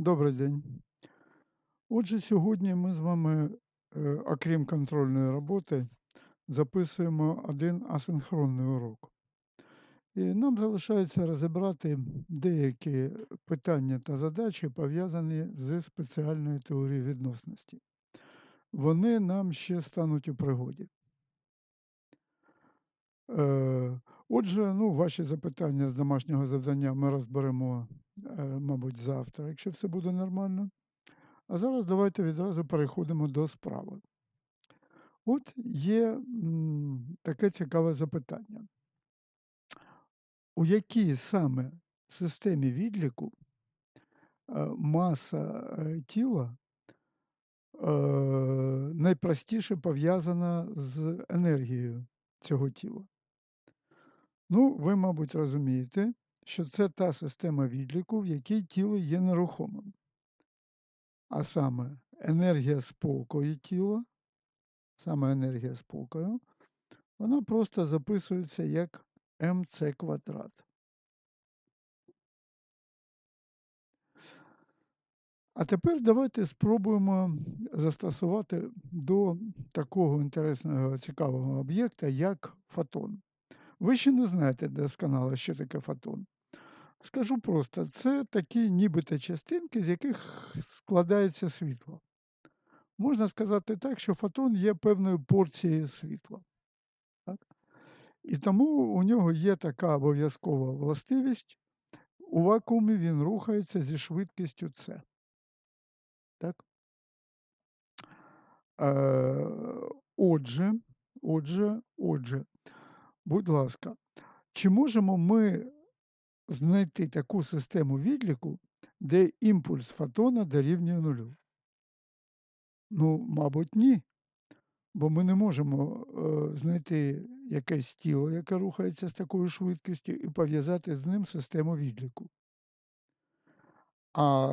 Добрий день. Отже, сьогодні ми з вами, е, окрім контрольної роботи, записуємо один асинхронний урок. І нам залишається розібрати деякі питання та задачі, пов'язані зі спеціальною теорією відносності. Вони нам ще стануть у пригоді. Отже, ну, ваші запитання з домашнього завдання ми розберемо, е, мабуть, завтра, якщо все буде нормально. А зараз давайте відразу переходимо до справи. От є таке цікаве запитання. У якій саме системі відліку е, маса е, тіла найпростіше пов'язана з енергією цього тіла? Ну, ви, мабуть, розумієте, що це та система відліку, в якій тіло є нерухомим. А саме енергія спокою тіла, саме енергія спокою, вона просто записується як МЦ квадрат. А тепер давайте спробуємо застосувати до такого інтересного, цікавого об'єкта, як фотон. Ви ще не знаєте досконало, що таке фотон. Скажу просто, це такі нібито частинки, з яких складається світло. Можна сказати так, що фотон є певною порцією світла. Так? І тому у нього є така обов'язкова властивість. У вакуумі він рухається зі швидкістю С. Так? Е, Отже, отже, отже, будь ласка, чи можемо ми знайти таку систему відліку, де імпульс фотона дорівнює нулю? Ну, мабуть, ні. Бо ми не можемо е, знайти якесь тіло, яке рухається з такою швидкістю, і пов'язати з ним систему відліку. А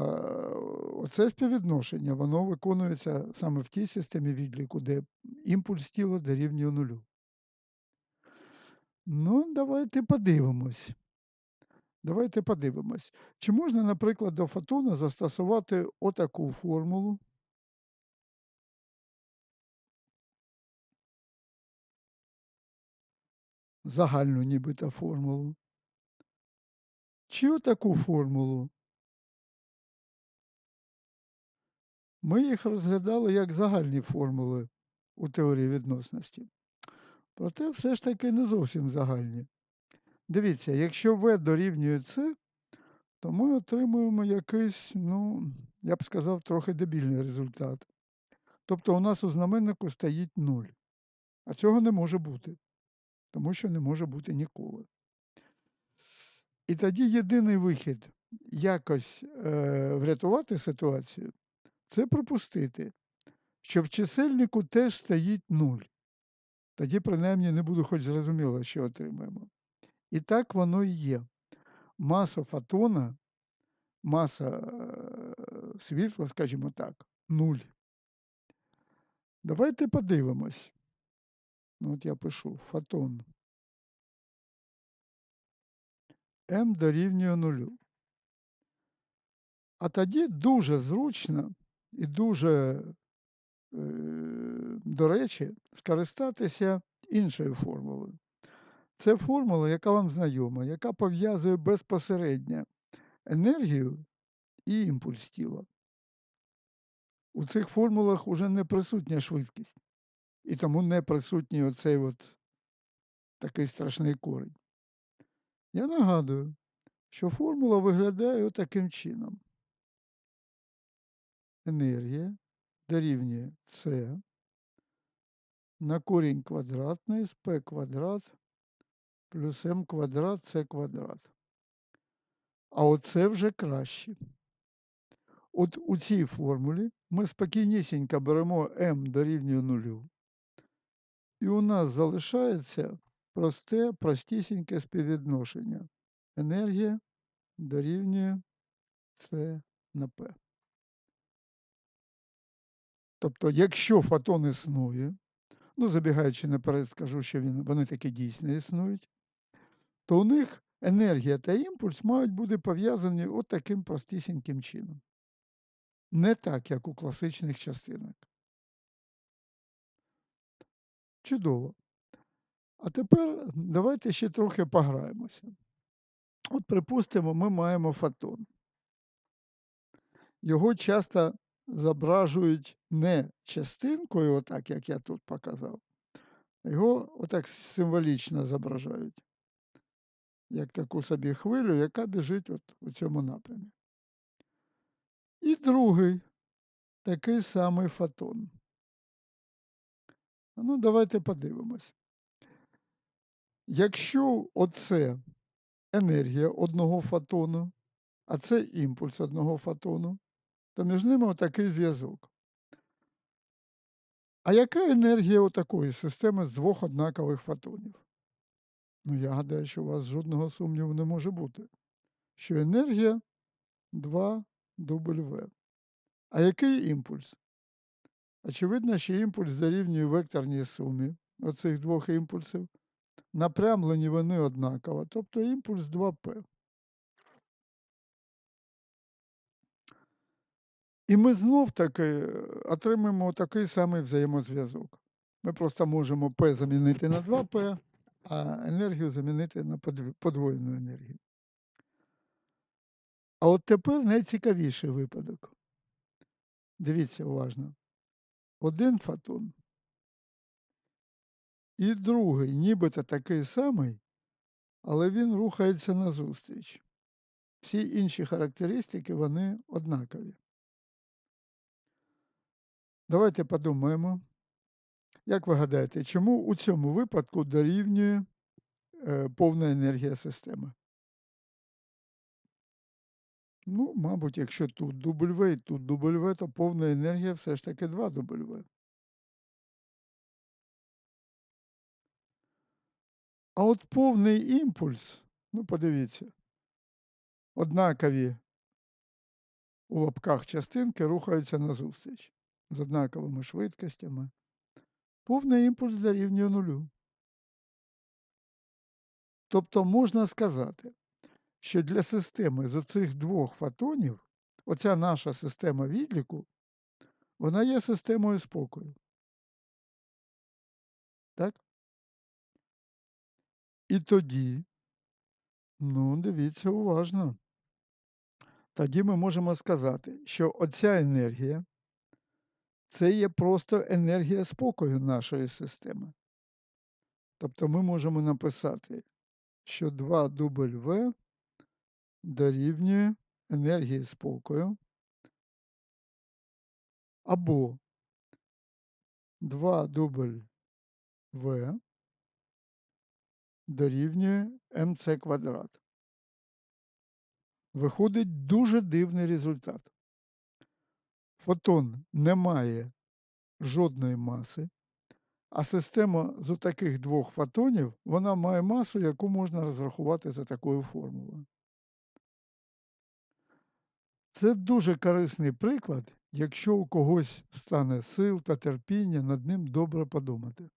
оце співвідношення, воно виконується саме в тій системі відліку, де імпульс тіла дорівнює нулю. Ну, давайте подивимось. Давайте подивимось. Чи можна, наприклад, до фотона застосувати отаку формулу? Загальну нібито формулу. Чи отаку формулу? Ми їх розглядали як загальні формули у теорії відносності. Проте все ж таки не зовсім загальні. Дивіться, якщо V дорівнює С, то ми отримуємо якийсь, ну, я б сказав, трохи дебільний результат. Тобто у нас у знаменнику стоїть 0. А цього не може бути, тому що не може бути ніколи. І тоді єдиний вихід якось е, врятувати ситуацію це пропустити, що в чисельнику теж стоїть 0. Тоді, принаймні, не буде хоч зрозуміло, що отримаємо. І так воно і є. Маса фотона, маса е, світла, скажімо так, 0. Давайте подивимось. Ну, От я пишу фотон. М дорівнює нулю. А тоді дуже зручно і дуже, до речі, скористатися іншою формулою. Це формула, яка вам знайома, яка пов'язує безпосередньо енергію і імпульс тіла. У цих формулах вже не присутня швидкість. І тому не присутній оцей от такий страшний корінь. Я нагадую, що формула виглядає таким чином. Енергія дорівнює С на корінь квадратний з П квадрат плюс М квадрат С квадрат. А оце вже краще. От у цій формулі ми спокійнісінько беремо М дорівнює нулю. І у нас залишається просте, простісіньке співвідношення. Енергія дорівнює С на П. Тобто, якщо фотон існує, ну, забігаючи наперед, скажу, що він, вони таки дійсно існують, то у них енергія та імпульс мають бути пов'язані от простісіньким чином. Не так, як у класичних частинок. Чудово. А тепер давайте ще трохи пограємося. От припустимо, ми маємо фотон. Його часто зображують не частинкою, отак, як я тут показав, його отак символічно зображають, як таку собі хвилю, яка біжить от у цьому напрямі. І другий такий самий фотон. Ну, давайте подивимось. Якщо оце енергія одного фотону, а це імпульс одного фотону, то між ними отакий зв'язок. А яка енергія у такої системи з двох однакових фотонів? Ну, я гадаю, що у вас жодного сумніву не може бути, що енергія 2W. А який імпульс? Очевидно, що імпульс дорівнює векторній сумі оцих двох імпульсів. Напрямлені вони однаково, тобто імпульс 2П. І ми знов таки е, отримуємо такий самий взаємозв'язок. Ми просто можемо P замінити на 2P, а енергію замінити на подвоєну енергію. А от тепер найцікавіший випадок. Дивіться уважно. Один фотон і другий, нібито такий самий, але він рухається назустріч. Всі інші характеристики вони однакові. Давайте подумаємо, як ви гадаєте, чому у цьому випадку дорівнює е, повна енергія системи? Ну, мабуть, якщо тут W і тут W, то повна енергія все ж таки 2W. А от повний імпульс, ну подивіться, однакові у лапках частинки рухаються назустріч з однаковими швидкостями. Повний імпульс дорівнює нулю. Тобто можна сказати, що для системи з оцих двох фотонів, оця наша система відліку, вона є системою спокою. Так? І тоді, ну, дивіться уважно. Тоді ми можемо сказати, що оця енергія це є просто енергія спокою нашої системи. Тобто ми можемо написати, що 2W дорівнює енергії спокою або 2W дорівнює МЦ квадрат. Виходить дуже дивний результат. Фотон не має жодної маси, а система з таких двох фотонів вона має масу, яку можна розрахувати за такою формулою. Це дуже корисний приклад, якщо у когось стане сил та терпіння над ним добре подумати.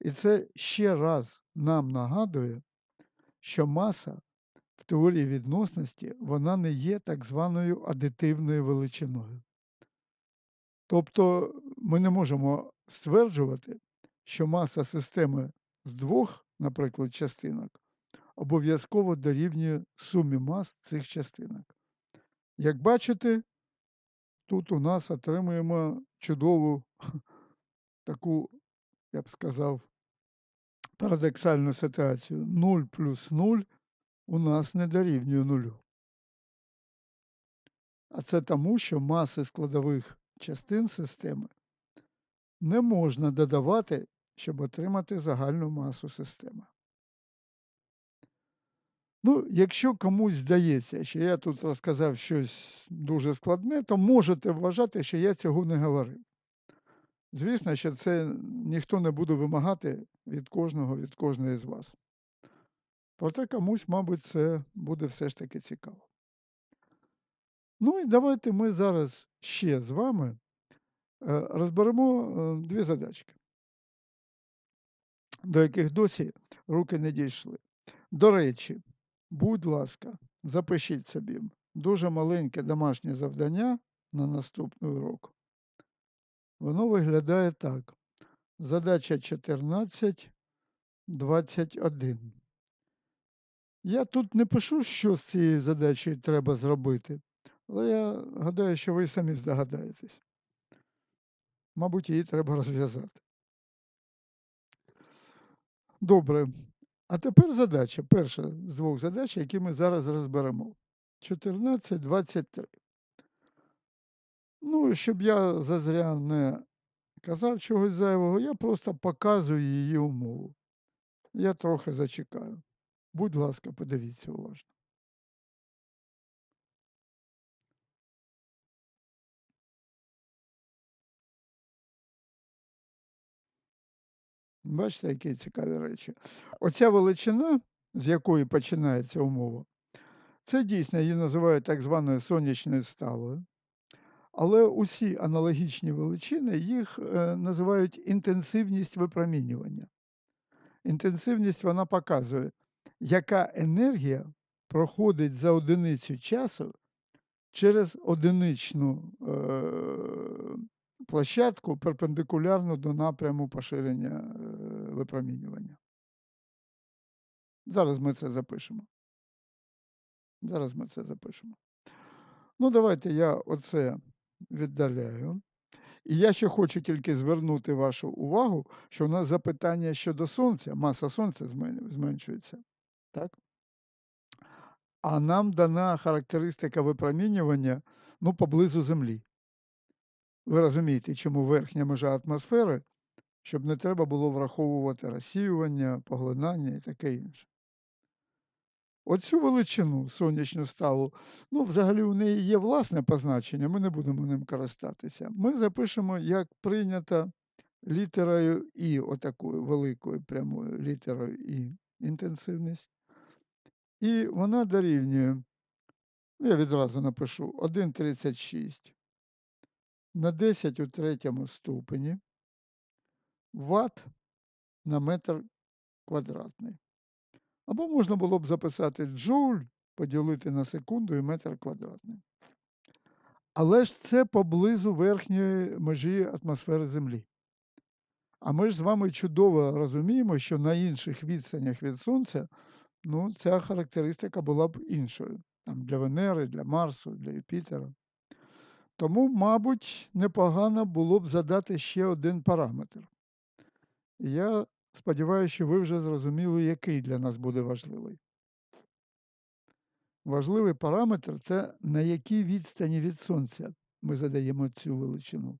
І це ще раз нам нагадує, що маса в теорії відносності вона не є так званою адитивною величиною. Тобто ми не можемо стверджувати, що маса системи з двох, наприклад, частинок обов'язково дорівнює сумі мас цих частинок. Як бачите, тут у нас отримуємо чудову таку, я б сказав, парадоксальну ситуацію. 0 плюс 0 у нас не дорівнює нулю. А це тому, що маси складових частин системи не можна додавати, щоб отримати загальну масу системи. Ну, якщо комусь здається, що я тут розказав щось дуже складне, то можете вважати, що я цього не говорив. Звісно, що це ніхто не буде вимагати від кожного, від кожної з вас. Проте комусь, мабуть, це буде все ж таки цікаво. Ну і давайте ми зараз ще з вами е, розберемо е, дві задачки, до яких досі руки не дійшли. До речі, будь ласка, запишіть собі дуже маленьке домашнє завдання на наступний урок. Воно виглядає так. Задача 14.21. Я тут не пишу, що з цією задачею треба зробити, але я гадаю, що ви самі здогадаєтесь. Мабуть, її треба розв'язати. Добре. А тепер задача. Перша з двох задач, які ми зараз розберемо. 14.23. Ну, щоб я зазря не казав чогось зайвого, я просто показую її умову. Я трохи зачекаю. Будь ласка, подивіться уважно. Бачите, які цікаві речі. Оця величина, з якої починається умова, це дійсно її називають так званою сонячною сталою. Але усі аналогічні величини їх е, називають інтенсивність випромінювання. Інтенсивність вона показує, яка енергія проходить за одиницю часу через одиничну е, площадку перпендикулярно до напряму поширення е, випромінювання. Зараз ми це запишемо. Зараз ми це запишемо. Ну, давайте я оце віддаляю. І я ще хочу тільки звернути вашу увагу, що у нас запитання щодо Сонця, маса Сонця зменшується. Так? А нам дана характеристика випромінювання ну, поблизу Землі. Ви розумієте, чому верхня межа атмосфери, щоб не треба було враховувати розсіювання, поглинання і таке інше. Оцю величину сонячну сталу, ну, взагалі у неї є власне позначення, ми не будемо ним користатися. Ми запишемо, як прийнято літерою І, отакою великою прямою літерою І інтенсивність. І вона дорівнює, ну, я відразу напишу 1,36 на 10 у третьому ступені ватт на метр квадратний. Або можна було б записати джоуль, поділити на секунду і метр квадратний. Але ж це поблизу верхньої межі атмосфери Землі. А ми ж з вами чудово розуміємо, що на інших відстанях від Сонця ну, ця характеристика була б іншою. Там Для Венери, для Марсу, для Юпітера. Тому, мабуть, непогано було б задати ще один параметр. Я сподіваюся, що ви вже зрозуміли, який для нас буде важливий. Важливий параметр це на якій відстані від Сонця ми задаємо цю величину.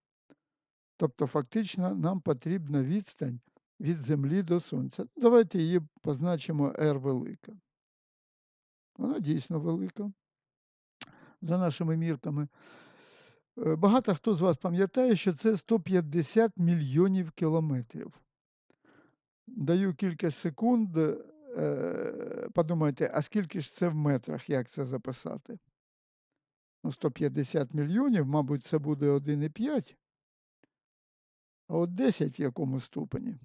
Тобто, фактично, нам потрібна відстань від Землі до Сонця. Давайте її позначимо R велика. Вона дійсно велика. За нашими мірками. Е, багато хто з вас пам'ятає, що це 150 мільйонів кілометрів. Даю кілька секунд. Е, подумайте, а скільки ж це в метрах, як це записати? Ну, 150 мільйонів, мабуть, це буде 1,5. А от 10 в якому ступені?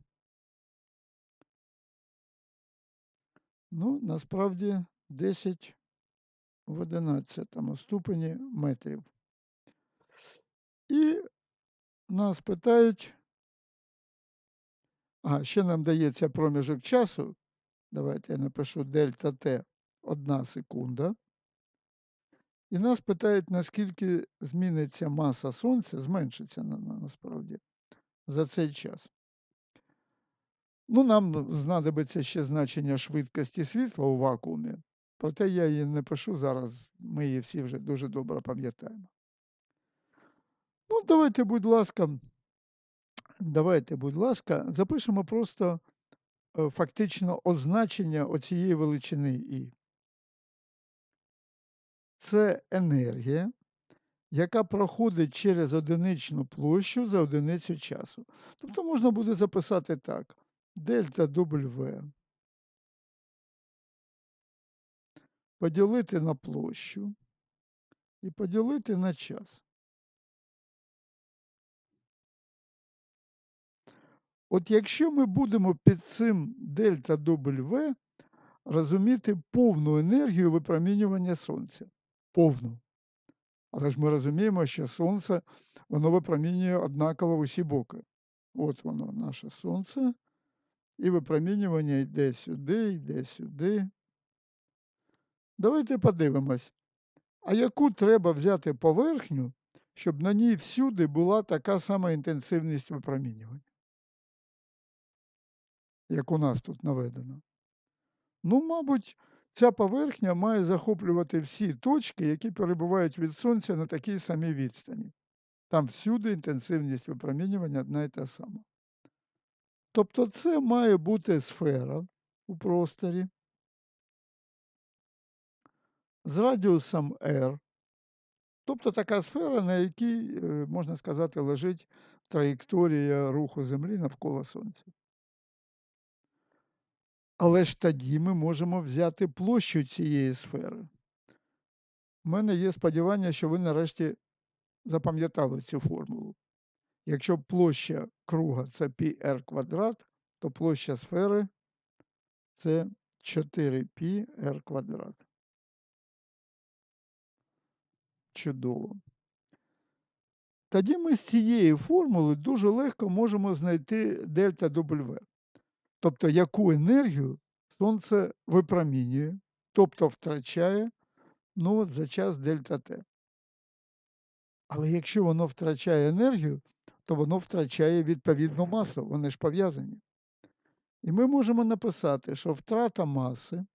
Ну, насправді 10 в 11 ступені метрів. І нас питають, а ще нам дається проміжок часу. Давайте я напишу дельта Т 1 секунда. І нас питають, наскільки зміниться маса Сонця, зменшиться на, на, насправді за цей час. Ну, Нам знадобиться ще значення швидкості світла у вакуумі, проте я її не пишу зараз, ми її всі вже дуже добре пам'ятаємо. Ну, давайте, будь ласка, давайте, будь ласка, запишемо просто е, фактично означення оцієї величини І. Це енергія, яка проходить через одиничну площу за одиницю часу. Тобто можна буде записати так: дельта W поділити на площу і поділити на час. От якщо ми будемо під цим дельта W розуміти повну енергію випромінювання сонця, повну, Але ж ми розуміємо, що сонце, воно випромінює однаково в усі боки. От воно, наше сонце, і випромінювання йде сюди, йде сюди. Давайте подивимось, а яку треба взяти поверхню, щоб на ній всюди була така сама інтенсивність випромінювання? Як у нас тут наведено. Ну, мабуть, ця поверхня має захоплювати всі точки, які перебувають від сонця на такій самій відстані. Там всюди інтенсивність випромінювання одна і та сама. Тобто це має бути сфера у просторі з радіусом R, тобто така сфера, на якій, е, можна сказати, лежить траєкторія руху Землі навколо Сонця. Але ж тоді ми можемо взяти площу цієї сфери. У мене є сподівання, що ви нарешті запам'ятали цю формулу. Якщо площа круга це πr квадрат, то площа сфери це 4πr квадрат. Чудово. Тоді ми з цієї формули дуже легко можемо знайти дельта W. Тобто яку енергію Сонце випромінює, тобто втрачає ну, за час дельта Т. Але якщо воно втрачає енергію, то воно втрачає відповідну масу, вони ж пов'язані. І ми можемо написати, що втрата маси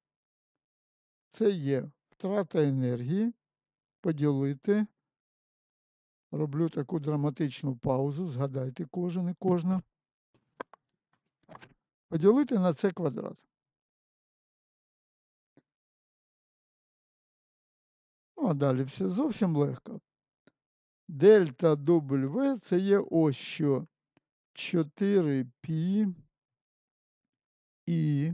це є втрата енергії, поділити, роблю таку драматичну паузу, згадайте кожен і кожна, поділити на це квадрат. Ну, а далі все зовсім легко. Дельта W це є ось що 4π і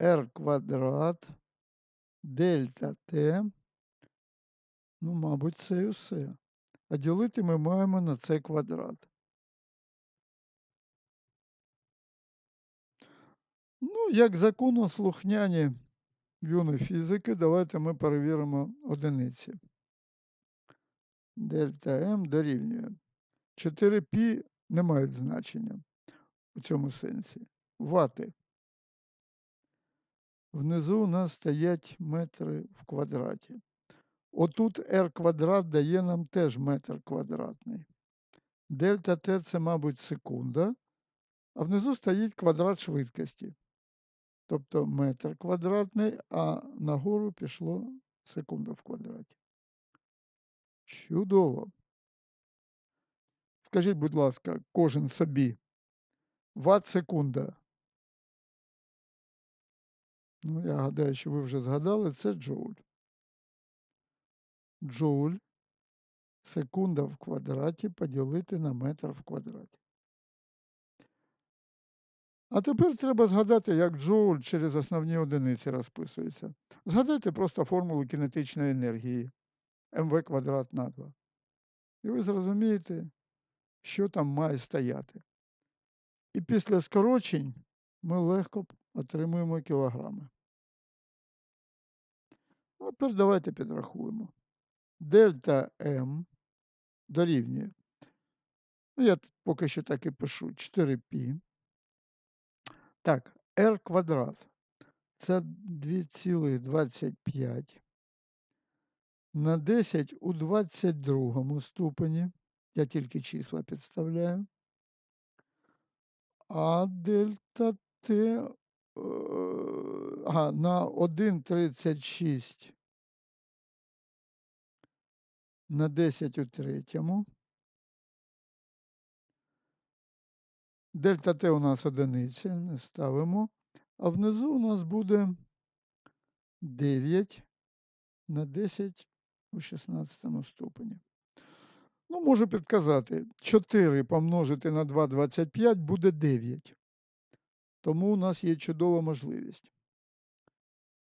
r квадрат дельта Т. Ну, мабуть, це і все. А ділити ми маємо на це квадрат. Ну, як законослухняні юні фізики, давайте ми перевіримо одиниці. Дельта М дорівнює. 4π не мають значення у цьому сенсі. Вати. Внизу у нас стоять метри в квадраті. Отут r квадрат дає нам теж метр квадратний. Дельта Т це, мабуть, секунда, а внизу стоїть квадрат швидкості. Тобто метр квадратний, а нагору пішло секунда в квадраті. Чудово. Скажіть, будь ласка, кожен собі. Ват секунда. Ну, я гадаю, що ви вже згадали, це джоуль. Джоуль секунда в квадраті поділити на метр в квадраті. А тепер треба згадати, як джоуль через основні одиниці розписується. Згадайте просто формулу кінетичної енергії МВ квадрат на 2. І ви зрозумієте, що там має стояти. І після скорочень ми легко отримуємо кілограми. А тепер давайте підрахуємо. Дельта М дорівнює. Ну, я поки що так і пишу 4π. Так, r квадрат. Це 2,25 на 10 у 22 ступені. Я тільки числа підставляю. А дельта Т е, ага, на 1,36 на 10 у третьому. Дельта Т у нас одиниця, не ставимо. А внизу у нас буде 9 на 10 у 16 ступені. Ну, можу підказати, 4 помножити на 2,25 буде 9. Тому у нас є чудова можливість.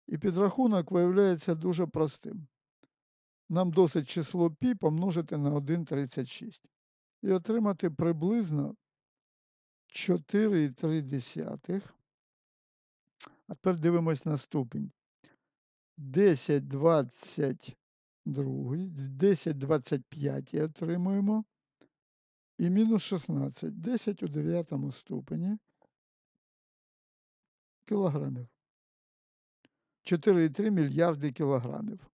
І підрахунок виявляється дуже простим. Нам досить число π помножити на 1,36 і отримати приблизно 4,3. А тепер дивимось на ступінь. 10, 20 другий, 10 25 отримуємо. І мінус 16, 10 у дев'ятому ступені кілограмів. 4,3 мільярди кілограмів.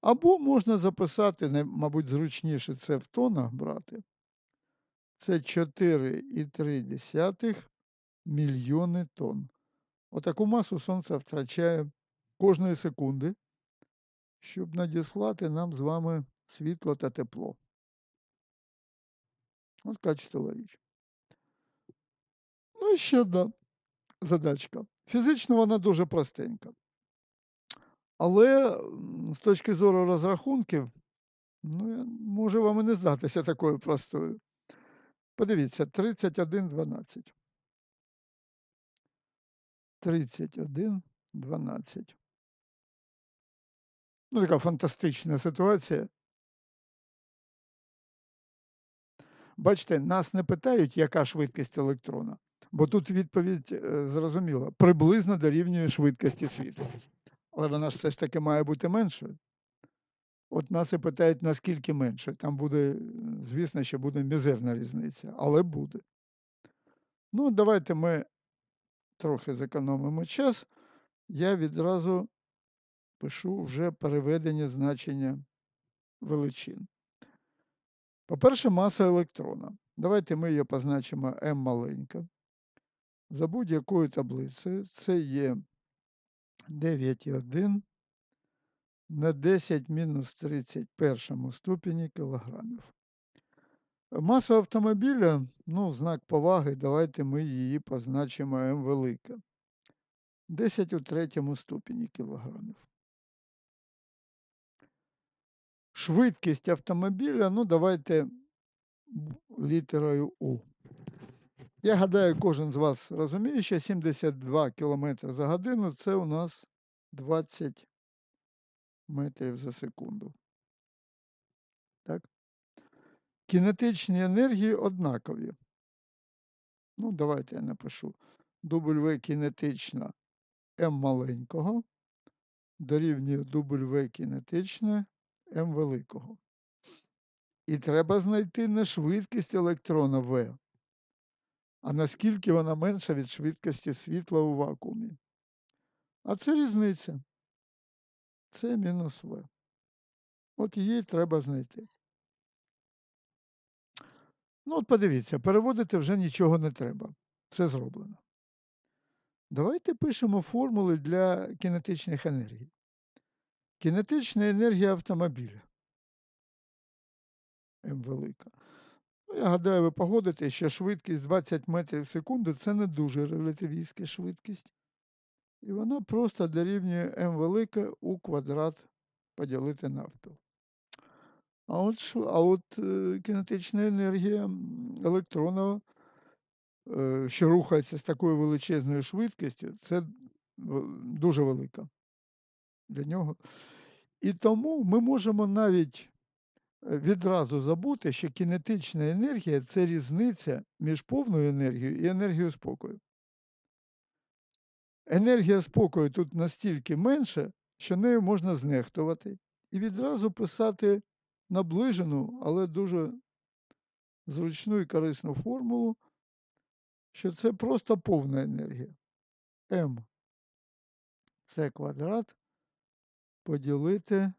Або можна записати, мабуть, зручніше це в тонах брати. Це 4,3 мільйони тонн. Отаку масу Сонце втрачає кожної секунди, щоб надіслати нам з вами світло та тепло. От така річ. Ну і ще одна задачка. Фізично вона дуже простенька. Але з точки зору розрахунків, ну, може вам і не здатися такою простою. Подивіться, 31, 12. 31, 12. Ну, така фантастична ситуація. Бачите, нас не питають, яка швидкість електрона, бо тут відповідь е, зрозуміла, приблизно дорівнює швидкості світла. Але вона ж все ж таки має бути меншою. От нас і питають, наскільки менше. Там буде, е, звісно, що буде мізерна різниця, але буде. Ну, давайте ми трохи зекономимо час. Я відразу пишу вже переведення значення величин. По-перше, маса електрона. Давайте ми її позначимо М маленька. За будь-якою таблицею це є 9,1 на 10 мінус 31 ступені кілограмів. Маса автомобіля, ну, знак поваги, давайте ми її позначимо М велика. 10 у третьому ступені кілограмів. Швидкість автомобіля, ну, давайте літерою У. Я гадаю, кожен з вас розуміє, що 72 км за годину це у нас 20 метрів за секунду. Так? Кінетичні енергії однакові. Ну, давайте я напишу. W кінетична М маленького дорівнює W кінетичне М великого. І треба знайти не швидкість електрона В, а наскільки вона менша від швидкості світла у вакуумі. А це різниця. Це мінус В. От її треба знайти. Ну, от подивіться, переводити вже нічого не треба. Все зроблено. Давайте пишемо формули для кінетичних енергій. Кінетична енергія автомобіля. М велика. Ну, я гадаю, ви погодите, що швидкість 20 метрів в секунду це не дуже релятивістська швидкість. І вона просто дорівнює М велике у квадрат поділити навпіл. А от, а от е, кінетична енергія електрона, е, що рухається з такою величезною швидкістю, це дуже велика для нього. І тому ми можемо навіть е, відразу забути, що кінетична енергія це різниця між повною енергією і енергією спокою. Енергія спокою тут настільки менша, що нею можна знехтувати і відразу писати наближену, але дуже зручну і корисну формулу, що це просто повна енергія. М це квадрат поділити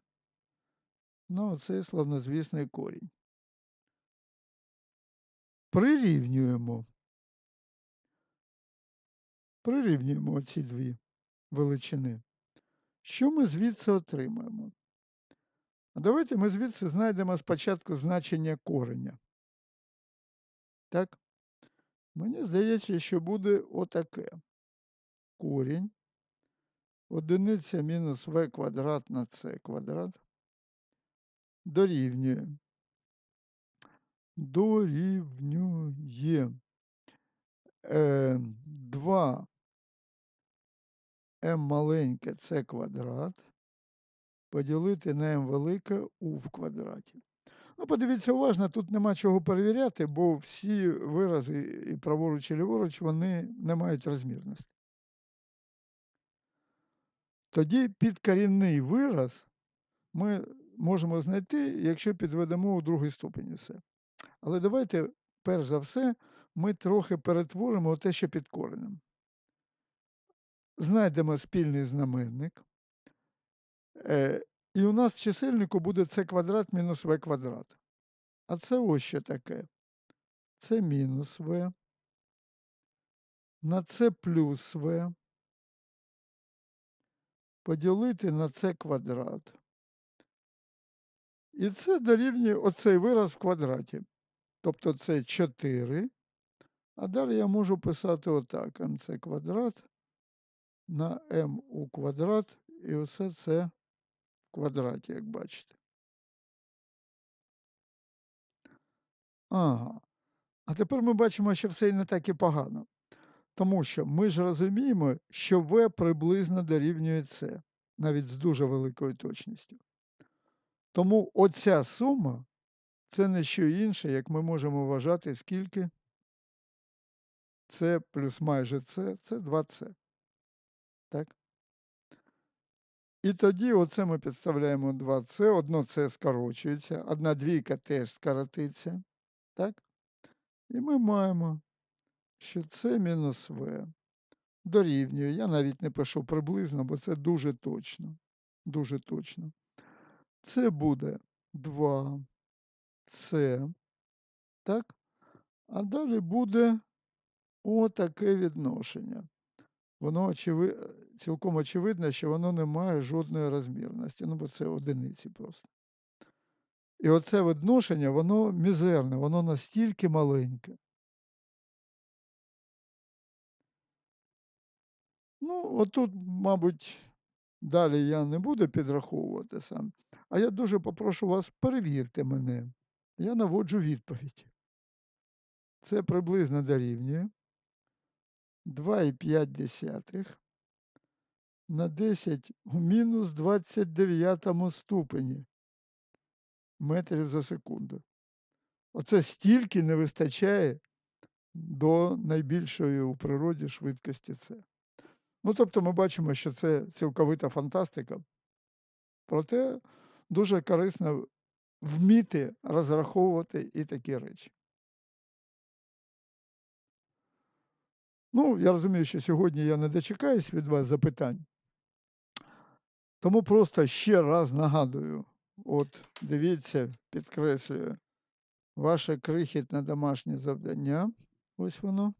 на цей славнозвісний корінь. Прирівнюємо. Прирівнюємо ці дві величини. Що ми звідси отримаємо? А давайте ми звідси знайдемо спочатку значення кореня. Так? Мені здається, що буде отаке. Корінь. Одиниця мінус v квадрат на c квадрат. Дорівнює. Дорівнює е, 2 m маленьке c квадрат поділити на m велике u в квадраті. Ну, подивіться уважно, тут нема чого перевіряти, бо всі вирази і праворуч, і ліворуч, вони не мають розмірності. Тоді підкорінний вираз ми можемо знайти, якщо підведемо у другий ступені все. Але давайте, перш за все, ми трохи перетворимо те, що під коренем. Знайдемо спільний знаменник. Е, і у нас в чисельнику буде c квадрат мінус v квадрат. А це ось що таке. Це мінус v на c плюс v поділити на c квадрат. І це дорівнює оцей вираз в квадраті. Тобто це 4. А далі я можу писати отак: mc квадрат на m у квадрат, і усе це в квадраті, як бачите. Ага. А тепер ми бачимо, що все і не так і погано. Тому що ми ж розуміємо, що v приблизно дорівнює c, навіть з дуже великою точністю. Тому оця сума це не що інше, як ми можемо вважати, скільки С плюс майже С це 2С. Так? І тоді оце ми підставляємо 2С, одно С скорочується, одна двійка теж скоротиться. Так? І ми маємо, що С мінус В дорівнює. Я навіть не пишу приблизно, бо це дуже точно. Дуже точно. Це буде 2С. Так? А далі буде отаке відношення. Воно очеви... цілком очевидно, що воно не має жодної розмірності, ну бо це одиниці просто. І оце відношення, воно мізерне, воно настільки маленьке. Ну, отут, мабуть, далі я не буду підраховувати сам, а я дуже попрошу вас, перевірте мене. Я наводжу відповідь. Це приблизно дорівнює 2,5 на 10 у мінус 29 ступені метрів за секунду. Оце стільки не вистачає до найбільшої у природі швидкості С. Ну, тобто ми бачимо, що це цілковита фантастика, проте дуже корисно вміти розраховувати і такі речі. Ну, я розумію, що сьогодні я не дочекаюсь від вас запитань. Тому просто ще раз нагадую: от дивіться, підкреслюю, ваше крихітне домашнє завдання. Ось воно.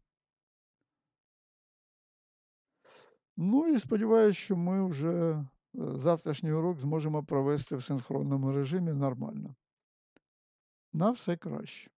Ну і сподіваюся, що ми вже е, завтрашній урок зможемо провести в синхронному режимі нормально. На все краще.